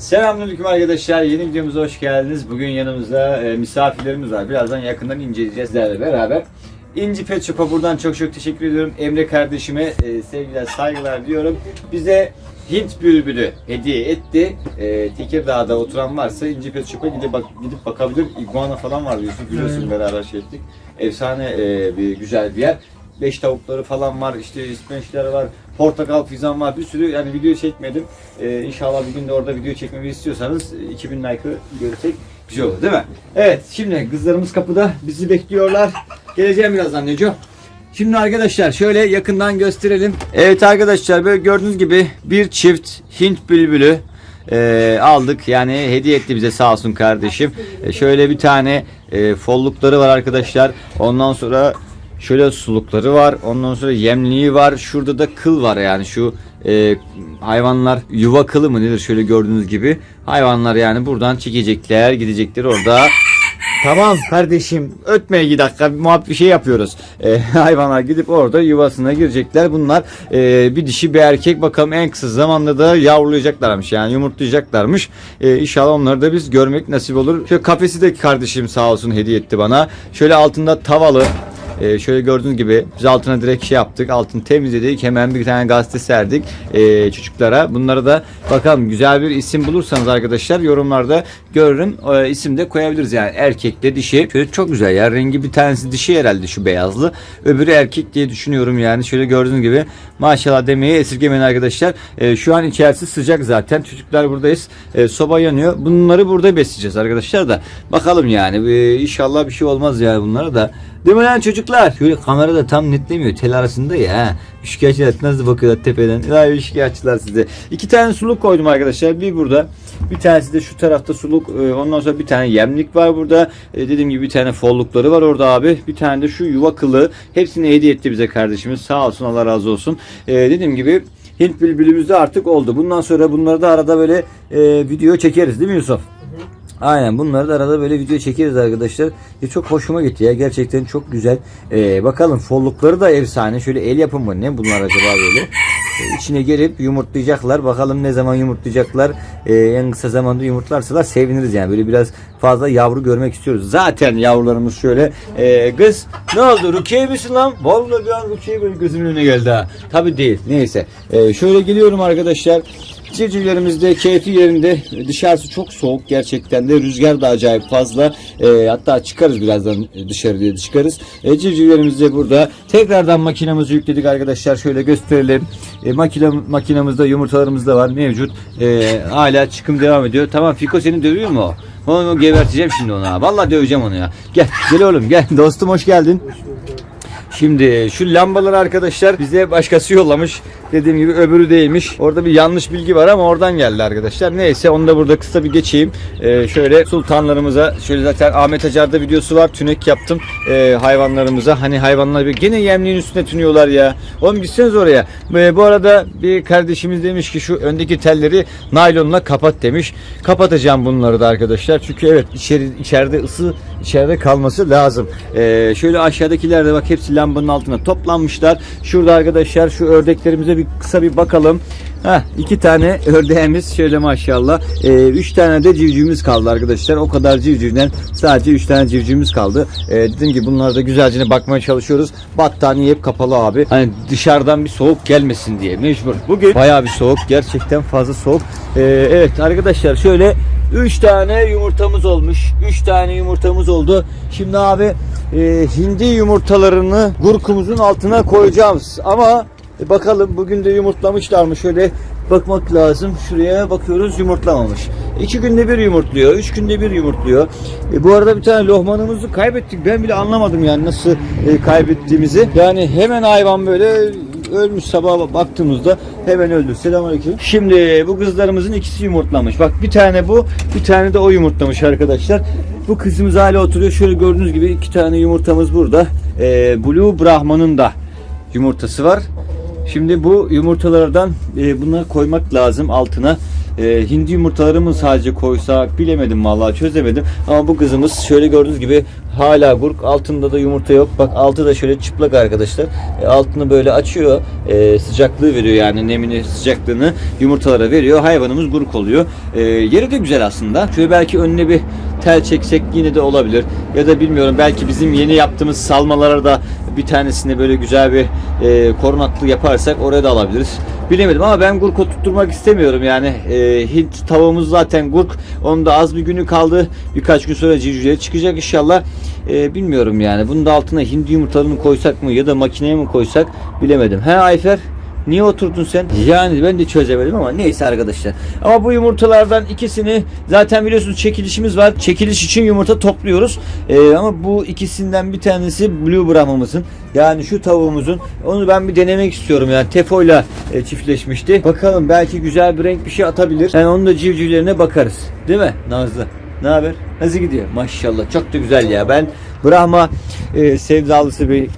Selamünaleyküm arkadaşlar. Yeni videomuza hoş geldiniz. Bugün yanımızda e, misafirlerimiz var. Birazdan yakından inceleyeceğiz sizlerle beraber. İnci Pet Shop'a buradan çok çok teşekkür ediyorum. Emre kardeşime e, sevgiler, saygılar diyorum. Bize Hint bülbülü hediye etti. E, Tekirdağ'da oturan varsa İnci Pet Shop'a gidip, bak, gidip bakabilir. Iguana falan var diyorsun. Biliyorsun beraber şey ettik. Efsane e, bir güzel bir yer. Beş tavukları falan var, işte ispençler var, portakal fizan var, bir sürü yani video çekmedim. Ee, inşallah bir gün de orada video çekmemi istiyorsanız e, 2000 like'ı görsek güzel olur değil mi? Evet, şimdi kızlarımız kapıda bizi bekliyorlar. Geleceğim birazdan Neco. Şimdi arkadaşlar şöyle yakından gösterelim. Evet arkadaşlar böyle gördüğünüz gibi bir çift Hint bülbülü e, aldık. Yani hediye etti bize sağ olsun kardeşim. E, şöyle bir tane e, follukları var arkadaşlar. Ondan sonra Şöyle sulukları var. Ondan sonra yemliği var. Şurada da kıl var yani şu e, hayvanlar yuva kılı mı nedir şöyle gördüğünüz gibi. Hayvanlar yani buradan çekecekler gidecekler orada. Tamam kardeşim ötme iki dakika bir muhabbet bir şey yapıyoruz. E, hayvanlar gidip orada yuvasına girecekler. Bunlar e, bir dişi bir erkek bakalım en kısa zamanda da yavrulayacaklarmış yani yumurtlayacaklarmış. E, inşallah onları da biz görmek nasip olur. Şöyle kafesi de kardeşim sağ olsun hediye etti bana. Şöyle altında tavalı ee, şöyle gördüğünüz gibi biz altına direkt şey yaptık. Altını temizledik. Hemen bir tane gazete serdik ee, çocuklara. Bunlara da bakalım güzel bir isim bulursanız arkadaşlar yorumlarda görürüm. Ee, isim de koyabiliriz yani. Erkek de dişi. Şöyle çok güzel ya. Rengi bir tanesi dişi herhalde şu beyazlı. Öbürü erkek diye düşünüyorum yani. Şöyle gördüğünüz gibi maşallah demeyi esirgemeyin arkadaşlar. Ee, şu an içerisi sıcak zaten. Çocuklar buradayız. Ee, soba yanıyor. Bunları burada besleyeceğiz arkadaşlar da. Bakalım yani. Ee, inşallah bir şey olmaz yani bunlara da. Değil mi lan çocuklar? Şöyle kamerada tam netlemiyor. Tel arasında ya. Şikayetçiler nasıl bakıyorlar tepeden. Vay şikayetçiler size. İki tane suluk koydum arkadaşlar. Bir burada. Bir tanesi de şu tarafta suluk. Ee, Ondan sonra bir tane yemlik var burada. Ee, Dediğim gibi bir tane follukları var orada abi. Bir tane de şu yuva kılı. Hepsini hediye etti bize kardeşimiz. Sağ olsun Allah razı olsun. Ee, Dediğim gibi Hint bülbülümüz de artık oldu. Bundan sonra bunları da arada böyle e, video çekeriz değil mi Yusuf? Aynen bunları da arada böyle video çekeriz arkadaşlar. E, çok hoşuma gitti ya gerçekten çok güzel. E, bakalım follukları da efsane. Şöyle el yapımı ne bunlar acaba böyle? E, içine gelip yumurtlayacaklar. Bakalım ne zaman yumurtlayacaklar. E, en kısa zamanda yumurtlarsalar seviniriz yani. Böyle biraz fazla yavru görmek istiyoruz. Zaten yavrularımız şöyle. E, kız ne oldu Rukiye misin lan? Vallahi bir an Rukiye böyle gözümün önüne geldi ha. Tabi değil. Neyse. E, şöyle geliyorum arkadaşlar. Civcivlerimiz de keyfi yerinde. Dışarısı çok soğuk gerçekten de. Rüzgar da acayip fazla. E, hatta çıkarız birazdan dışarı diye çıkarız. E, civcivlerimiz de burada. Tekrardan makinamızı yükledik arkadaşlar. Şöyle gösterelim. E, makine, makinamızda yumurtalarımız da var mevcut. E, hala çıkım devam ediyor. Tamam Fiko seni dövüyor mu? Onu geberteceğim şimdi ona. Vallahi döveceğim onu ya. Gel gel oğlum gel. Dostum hoş geldin. Şimdi şu lambalar arkadaşlar bize başkası yollamış. Dediğim gibi öbürü değilmiş. Orada bir yanlış bilgi var ama oradan geldi arkadaşlar. Neyse onu da burada kısa bir geçeyim. Ee, şöyle sultanlarımıza şöyle zaten Ahmet Acar'da videosu var. Tünek yaptım ee, hayvanlarımıza. Hani hayvanlar bir gene yemliğin üstüne tünüyorlar ya. Oğlum gitseniz oraya. Ee, bu arada bir kardeşimiz demiş ki şu öndeki telleri naylonla kapat demiş. Kapatacağım bunları da arkadaşlar. Çünkü evet içeri içeride ısı içeride kalması lazım. Ee, şöyle aşağıdakiler de bak hepsi lambanın altına toplanmışlar. Şurada arkadaşlar şu ördeklerimize bir kısa bir bakalım. Heh, iki tane ördeğimiz şöyle maşallah. Ee, üç tane de civcivimiz kaldı arkadaşlar. O kadar civcivden sadece üç tane civcivimiz kaldı. Ee, dediğim gibi bunlara da güzelce bakmaya çalışıyoruz. Battaniye hep kapalı abi. Hani dışarıdan bir soğuk gelmesin diye mecbur. Bugün bayağı bir soğuk. Gerçekten fazla soğuk. Ee, evet arkadaşlar şöyle 3 tane yumurtamız olmuş. 3 tane yumurtamız oldu. Şimdi abi e, hindi yumurtalarını gurkumuzun altına koyacağız. Ama e, bakalım bugün de yumurtlamışlar mı? Şöyle bakmak lazım. Şuraya bakıyoruz yumurtlamamış. 2 günde bir yumurtluyor. 3 günde bir yumurtluyor. E, bu arada bir tane lohmanımızı kaybettik. Ben bile anlamadım yani nasıl e, kaybettiğimizi. Yani hemen hayvan böyle ölmüş sabah baktığımızda hemen öldü. Selamünaleyküm. Şimdi bu kızlarımızın ikisi yumurtlamış. Bak bir tane bu, bir tane de o yumurtlamış arkadaşlar. Bu kızımız hala oturuyor. Şöyle gördüğünüz gibi iki tane yumurtamız burada. Ee, Blue Brahman'ın da yumurtası var. Şimdi bu yumurtalardan e, buna koymak lazım altına. e, hindi yumurtaları mı sadece koysak bilemedim vallahi çözemedim. Ama bu kızımız şöyle gördüğünüz gibi hala gurk altında da yumurta yok. Bak altı da şöyle çıplak arkadaşlar. E, altını böyle açıyor. E, sıcaklığı veriyor yani nemini sıcaklığını yumurtalara veriyor. Hayvanımız gurk oluyor. E, yeri de güzel aslında. Şöyle belki önüne bir tel çeksek yine de olabilir. Ya da bilmiyorum belki bizim yeni yaptığımız salmalara da bir tanesine böyle güzel bir e, korunaklı yaparsak oraya da alabiliriz. Bilemedim ama ben gurk oturtturmak istemiyorum yani. E, Hint tavuğumuz zaten gurk. Onun da az bir günü kaldı. Birkaç gün sonra civcivleri çıkacak inşallah. E, bilmiyorum yani. Bunun da altına hindi yumurtalarını koysak mı ya da makineye mi koysak bilemedim. He Ayfer? Niye oturdun sen? Yani ben de çözemedim ama neyse arkadaşlar. Ama bu yumurtalardan ikisini zaten biliyorsunuz çekilişimiz var. Çekiliş için yumurta topluyoruz. Ee, ama bu ikisinden bir tanesi Blue Brahma'mızın. Yani şu tavuğumuzun. Onu ben bir denemek istiyorum yani. Tefoyla e, çiftleşmişti. Bakalım belki güzel bir renk bir şey atabilir. Yani onun da civcivlerine bakarız. Değil mi Nazlı? Ne haber? Nasıl gidiyor? Maşallah çok da güzel ya. Ben Brahma e, sevdalısı bir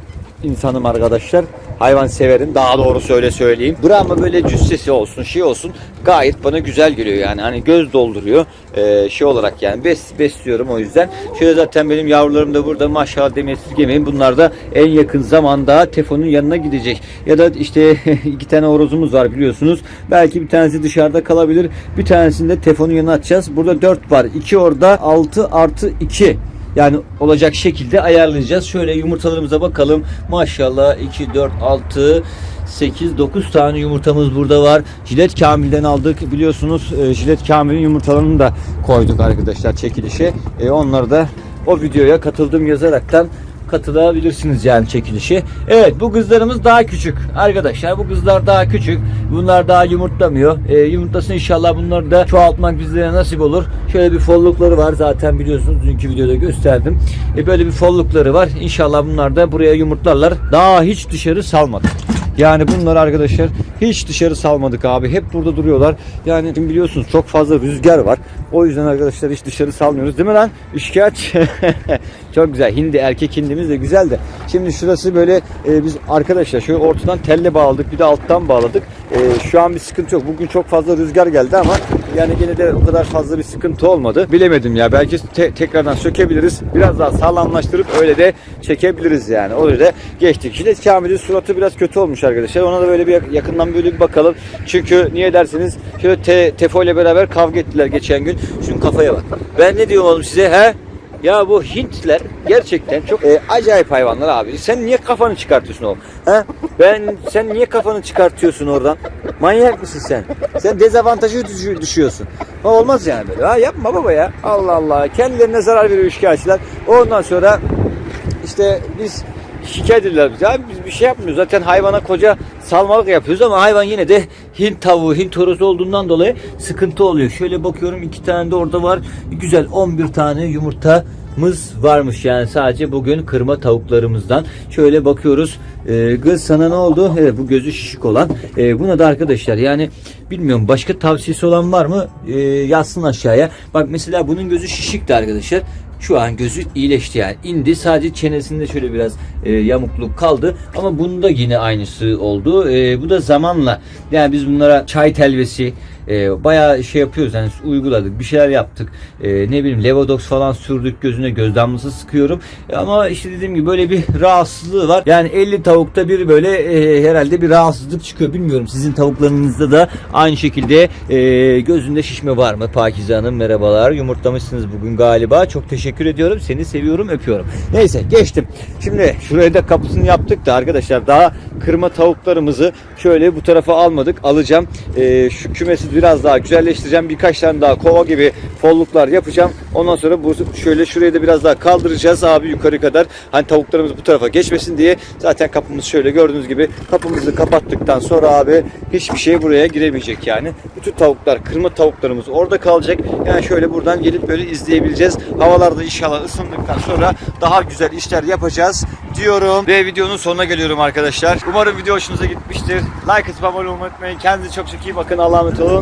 insanım arkadaşlar. Hayvan severim. Daha doğrusu öyle söyleyeyim. Brahma böyle cüssesi olsun, şey olsun gayet bana güzel geliyor yani. Hani göz dolduruyor. Ee, şey olarak yani bes, besliyorum o yüzden. Şöyle zaten benim yavrularım da burada maşallah demeyi esirgemeyin. Bunlar da en yakın zamanda Tefon'un yanına gidecek. Ya da işte iki tane horozumuz var biliyorsunuz. Belki bir tanesi dışarıda kalabilir. Bir tanesini de Tefon'un yanına atacağız. Burada 4 var. 2 orada 6 artı 2. Yani olacak şekilde ayarlayacağız. Şöyle yumurtalarımıza bakalım. Maşallah 2, 4, 6, 8, 9 tane yumurtamız burada var. Jilet Kamil'den aldık. Biliyorsunuz e, Jilet Kamil'in yumurtalarını da koyduk arkadaşlar çekilişe. E, onları da o videoya katıldım yazaraktan katılabilirsiniz yani çekilişe. Evet bu kızlarımız daha küçük. Arkadaşlar bu kızlar daha küçük. Bunlar daha yumurtlamıyor. E, yumurtlasın inşallah bunları da çoğaltmak bizlere nasip olur. Şöyle bir follukları var zaten biliyorsunuz dünkü videoda gösterdim. E, böyle bir follukları var. İnşallah bunlar da buraya yumurtlarlar. Daha hiç dışarı salmadık. Yani bunlar arkadaşlar hiç dışarı salmadık abi. Hep burada duruyorlar. Yani biliyorsunuz çok fazla rüzgar var. O yüzden arkadaşlar hiç dışarı salmıyoruz. Değil mi lan? Üçkağıt. çok güzel. Hindi erkek hindimiz de güzel de. Şimdi şurası böyle e, biz arkadaşlar şöyle ortadan telle bağladık. Bir de alttan bağladık. E, şu an bir sıkıntı yok. Bugün çok fazla rüzgar geldi ama yani gene de o kadar fazla bir sıkıntı olmadı. Bilemedim ya. Belki te- tekrardan sökebiliriz. Biraz daha sağlamlaştırıp öyle de çekebiliriz yani. Öyle de geçtik. Jilet Kamil'in suratı biraz kötü olmuş arkadaşlar. Ona da böyle bir yak- yakından böyle bir bakalım. Çünkü niye dersiniz? Şöyle te- Tefo ile beraber kavga ettiler geçen gün. Şunun kafaya bak. Ben ne diyorum oğlum size he? Ya bu Hintler gerçekten çok e, acayip hayvanlar abi. Sen niye kafanı çıkartıyorsun oğlum? Ha? Ben sen niye kafanı çıkartıyorsun oradan? Manyak mısın sen? Sen dezavantajı düşü- düşüyorsun. Ha, olmaz yani böyle. Ha, yapma baba ya. Allah Allah. Kendilerine zarar veriyor üçkağıtçılar. Ondan sonra işte biz şikayet ediyorlar bize. Abi biz bir şey yapmıyoruz. Zaten hayvana koca salmalık yapıyoruz ama hayvan yine de Hint tavuğu, Hint horozu olduğundan dolayı sıkıntı oluyor. Şöyle bakıyorum iki tane de orada var. Güzel 11 tane yumurtamız varmış yani sadece bugün kırma tavuklarımızdan. Şöyle bakıyoruz. Ee, kız sana ne oldu? Evet bu gözü şişik olan. Ee, buna da arkadaşlar yani bilmiyorum başka tavsiyesi olan var mı? Ee, yazsın aşağıya. Bak mesela bunun gözü şişikti arkadaşlar. Şu an gözü iyileşti yani. indi. Sadece çenesinde şöyle biraz e, yamukluk kaldı. Ama bunda yine aynısı oldu. E, bu da zamanla yani biz bunlara çay telvesi e, bayağı şey yapıyoruz yani uyguladık bir şeyler yaptık. E, ne bileyim Levodox falan sürdük gözüne göz damlası sıkıyorum. E, ama işte dediğim gibi böyle bir rahatsızlığı var. Yani 50 tavukta bir böyle e, herhalde bir rahatsızlık çıkıyor. Bilmiyorum sizin tavuklarınızda da aynı şekilde e, gözünde şişme var mı? Pakize Hanım merhabalar. Yumurtlamışsınız bugün galiba. Çok teşekkür ediyorum. Seni seviyorum öpüyorum. Neyse geçtim. Şimdi şuraya da kapısını yaptık da arkadaşlar daha kırma tavuklarımızı şöyle bu tarafa almadık. Alacağım. E, şu kümesi biraz daha güzelleştireceğim. Birkaç tane daha kova gibi folluklar yapacağım. Ondan sonra bu şöyle şurayı da biraz daha kaldıracağız abi yukarı kadar. Hani tavuklarımız bu tarafa geçmesin diye. Zaten kapımız şöyle gördüğünüz gibi kapımızı kapattıktan sonra abi hiçbir şey buraya giremeyecek yani. Bütün tavuklar kırma tavuklarımız orada kalacak. Yani şöyle buradan gelip böyle izleyebileceğiz. Havalarda inşallah ısındıktan sonra daha güzel işler yapacağız diyorum. Ve videonun sonuna geliyorum arkadaşlar. Umarım video hoşunuza gitmiştir. Like atıp abone olmayı unutmayın. Kendinize çok çok iyi bakın. Allah'a emanet olun